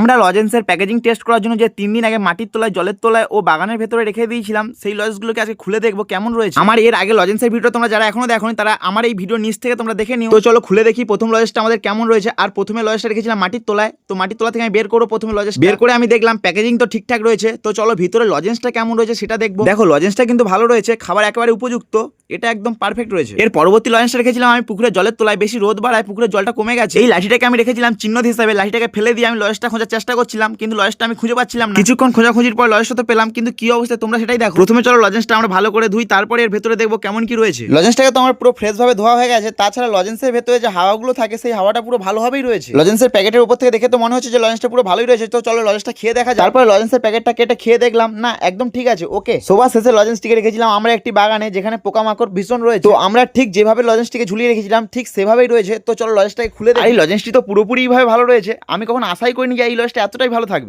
আমরা লজেন্সের packaging test করার জন্য যে তিন দিন আগে মাটির তলায়, জলের তলায় ও বাগানের ভেতরে রেখে দিয়েছিলাম, সেই লজেন্সগুলোকে আজকে খুলে দেখব কেমন রয়েছে। আমার এর আগে লজেন্সের ভিডিও তোমরা যারা এখনও দেখোনি, তারা আমার এই ভিডিও নিচ থেকে তোমরা দেখে নিও। তো চলো খুলে দেখি প্রথম লজেসটা আমাদের কেমন রয়েছে। আর প্রথমে লজেসটা রেখেছিলাম মাটির তলায়। তো মাটির তলা থেকে আমি বের করব প্রথমে লজেস বের করে আমি দেখলাম প্যাকেজিং তো ঠিকঠাক রয়েছে। তো চলো ভিতরে লজেন্সটা কেমন রয়েছে সেটা দেখব। দেখো, লজেন্সটা কিন্তু ভালো রয়েছে, খাবার একেবারে উপযুক্ত। এটা একদম পারফেক্ট রয়েছে। এর পরবর্তী লজেন্সটা রেখেছিলাম আমি পুকুরের জলের তোলায়। বেশি রোদ বাড়ায় পুকুরের জলটা কমে গেছে। এই লাঠিটাকে আমি রেখেছিলাম চিহ্ন হিসাবে। লাঠিটাকে ফেলে দিয়ে আমি লজেসটা খোঁজার চেষ্টা করছিলাম কিন্তু লজেসটা আমি খুঁজে পাচ্ছিলাম না। কিছুক্ষণ খোঁজাখুঁজির পর লজেসটা তো পেলাম কিন্তু কি অবস্থা তোমরা সেটাই দেখো। প্রথমে চলো লজেন্সটা আমরা ভালো করে ধুই তারপরে এর ভেতরে দেখব কেমন কি রয়েছে। লজেন্সটাকে তো আমার পুরো ফ্রেশ ভাবে ধোয়া হয়ে গেছে তাছাড়া লজেন্সের ভেতরে যে হাওয়াগুলো থাকে সেই হাওয়াটা পুরো ভালোভাবেই রয়েছে। লজেন্সের প্যাকেটের উপর থেকে দেখে তো মনে হচ্ছে যে লজেন্সটা পুরো ভালোই রয়েছে তো চলো লজেন্সটা খেয়ে দেখা যায় তারপরে লজেন্সের প্যাকেটটা কেটে খেয়ে দেখলাম না একদম ঠিক আছে ওকে। সবার শেষে লজেন্সটিকে রেখেছিলাম আমরা একটি বাগানে যেখানে পোকামাকড় ভীষণ রয়েছে। তো আমরা ঠিক যেভাবে লজেন্সটিকে ঝুলিয়ে রেখেছিলাম ঠিক সেভাবেই রয়েছে তো চলো লজেন্সটাকে খুলে দেখি। এই লজেন্সটি তো পুরোপুরি ভাবে ভালো রয়েছে আমি কখন আশাই করিনি যে এই লজেন্সটা এতটাই ভালো থাকবে।